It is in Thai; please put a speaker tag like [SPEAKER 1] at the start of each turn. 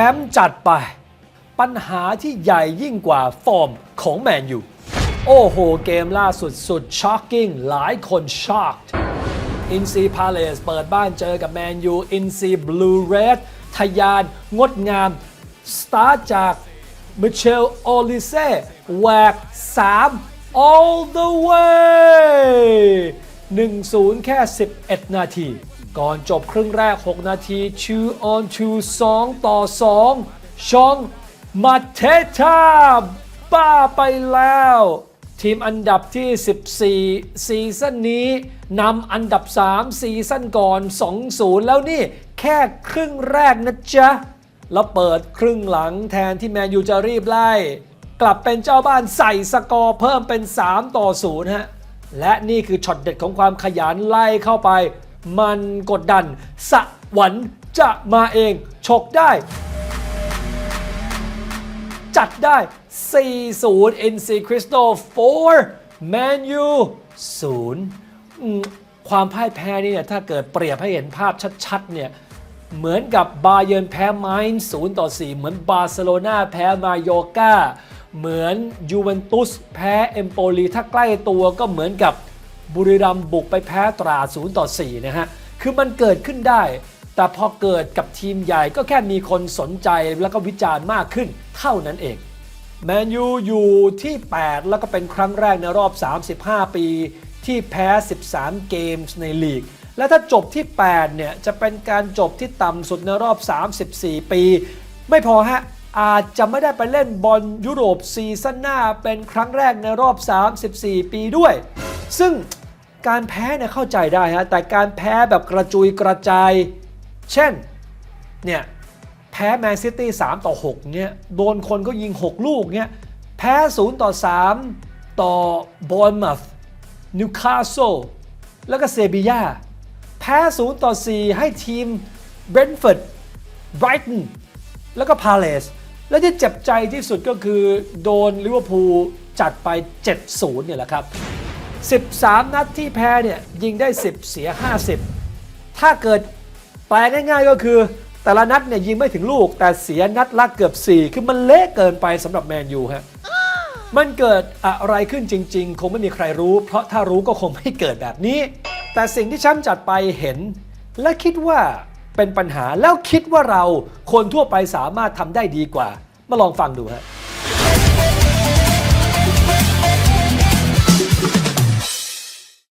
[SPEAKER 1] ชมป์จัดไป ปัญหาที่ใหญ่ยิ่งกว่าฟอร์มของแมนยูโอ้โห เกมล่าสุดสุดช็อกกิ้งหลายคนช็อกอินซีพาเลสเปิดบ้านเจอกับแมนยูอินซีบลูเรดทะยาน งดงาม สตาร์จากมิเชลโอลิเซ่แหวก 3 all the way 1-0 แค่ 11 นาที ก่อนจบครึ่งแรก 6 นาที2 on 2 2ต่อ 2 ชองมาเทตาบ้าไปแล้ว ทีมอันดับที่ 14 ซีซั่นนี้นำอันดับ 3 ซีซั่นก่อน 2-0 แล้วนี่แค่ครึ่งแรกนะจ๊ะ แล้วเปิดครึ่งหลังแทนที่แมนยูจะรีบไล่ กลับเป็นเจ้าบ้านใส่สกอร์เพิ่มเป็น 3 ต่อ 0 ฮะ และนี่คือช็อตเด็ดของความขยันไล่เข้าไป มันกดดัน สวรรค์จะมาเองฉกได้ จัดได้ 4-0 NC Crystal 4 Man U 0 ความพ่ายแพ้นี่เนี่ยถ้าเกิดเปรียบให้เห็นภาพชัดๆเนี่ยเหมือนกับบาเยิร์นแพ้ไมน์0ต่อ 4 เหมือนบาร์เซโลนาแพ้มาโยกาเหมือนยูเวนตุสแพ้เอมโปลีถ้าใกล้ตัวก็เหมือนกับ บุรีรัมย์บุกไปแพ้ตราด0ต่อ4นะฮะ คือมันเกิดขึ้นได้ แต่พอเกิดกับทีมใหญ่ก็แค่มีคนสนใจแล้วก็วิจารณ์มากขึ้นเท่านั้นเอง แมนยูอยู่ที่ 8 แล้วก็เป็นครั้งแรกในรอบ 35 ปี ที่แพ้ 13 เกมส์ในลีก และถ้าจบที่ 8 เนี่ย จะเป็นการจบที่ต่ำสุดในรอบ 34 ปี ไม่พอฮะอาจจะไม่ได้ไปเล่นบอลยุโรปซีซั่นหน้าเป็นครั้งแรกในรอบ 34 ปีด้วย ซึ่งการแพ้เนี่ยเข้าใจได้ฮะแต่การแพ้แบบกระจุยกระจาย เช่นเนี่ยแพ้แมนซิตี้3ต่อ6เนี่ยโดนคนก็ยิง 6 ลูกเนี่ยแพ้ 0 ต่อ 3 ต่อบอลมัฟนิวคาสเซิลแล้วก็เซบียาแพ้ 0 ต่อ 4 ให้ทีมเบรนท์ฟอร์ดไบรตันแล้วก็พาเลสและที่เจ็บใจที่สุดก็คือโดนลิเวอร์พูลจัดไป 7-0 เนี่ยแหละครับ 13 นัดที่แพ้เนี่ยยิงได้ 10 เสีย 50 ถ้าเกิดแปลง่ายๆก็คือ แต่ละนัดเนี่ยยิงไม่ถึงลูก แต่เสียนัดละเกือบ 4 คือมันเละเกินไปสำหรับแมนยูฮะมันเกิดอะไรขึ้นจริง ๆ คงไม่มีใครรู้ เพราะถ้ารู้ก็คงไม่เกิดแบบนี้ แต่สิ่งที่ช้ำจัดไปเห็น และคิดว่าเป็นปัญหาแล้วคิดว่าเราคนทั่วไปสามารถทำได้ดีกว่า มาลองฟังดูฮะ